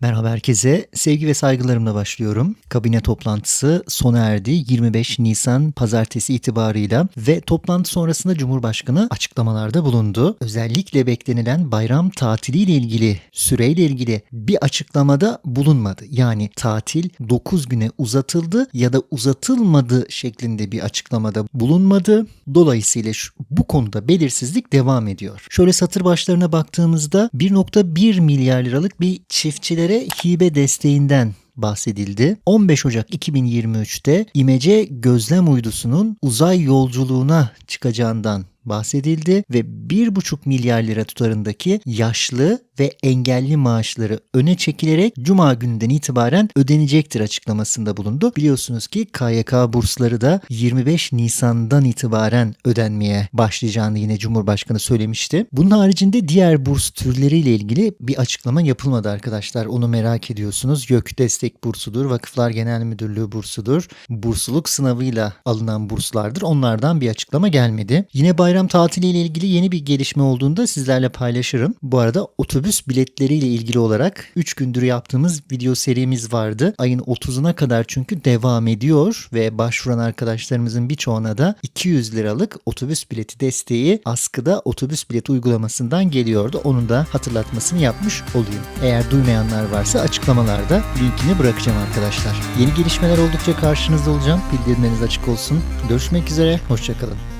Merhaba herkese. Sevgi ve saygılarımla başlıyorum. Kabine toplantısı sona erdi 25 Nisan pazartesi itibarıyla ve toplantı sonrasında Cumhurbaşkanı açıklamalarda bulundu. Özellikle beklenilen bayram tatiliyle ilgili süreyle ilgili bir açıklamada bulunmadı. Yani tatil 9 güne uzatıldı ya da uzatılmadı şeklinde bir açıklamada bulunmadı. Dolayısıyla şu, bu konuda belirsizlik devam ediyor. Şöyle satır başlarına baktığımızda 1.1 milyar liralık bir çiftçilere hibe desteğinden bahsedildi. 15 Ocak 2023'te İmece gözlem uydusunun uzay yolculuğuna çıkacağından bahsedildi ve 1,5 milyar lira tutarındaki yaşlı ve engelli maaşları öne çekilerek Cuma gününden itibaren ödenecektir açıklamasında bulundu. Biliyorsunuz ki KYK bursları da 25 Nisan'dan itibaren ödenmeye başlayacağını yine Cumhurbaşkanı söylemişti. Bunun haricinde diğer burs türleriyle ilgili bir açıklama yapılmadı arkadaşlar. Onu merak ediyorsunuz. YÖK destek bursudur, Vakıflar Genel Müdürlüğü bursudur. Bursluluk sınavıyla alınan burslardır. Onlardan bir açıklama gelmedi. Yine bayram tatiliyle ilgili yeni bir gelişme olduğunda sizlerle paylaşırım. Bu arada otobüs biletleriyle ilgili olarak 3 gündür yaptığımız video serimiz vardı. Ayın 30'una kadar çünkü devam ediyor ve başvuran arkadaşlarımızın birçoğuna da 200 liralık otobüs bileti desteği askıda otobüs bileti uygulamasından geliyordu. Onun da hatırlatmasını yapmış olayım. Eğer duymayanlar varsa açıklamalarda linkini bırakacağım arkadaşlar. Yeni gelişmeler oldukça karşınızda olacağım. Bildirimleriniz açık olsun. Görüşmek üzere. Hoşçakalın.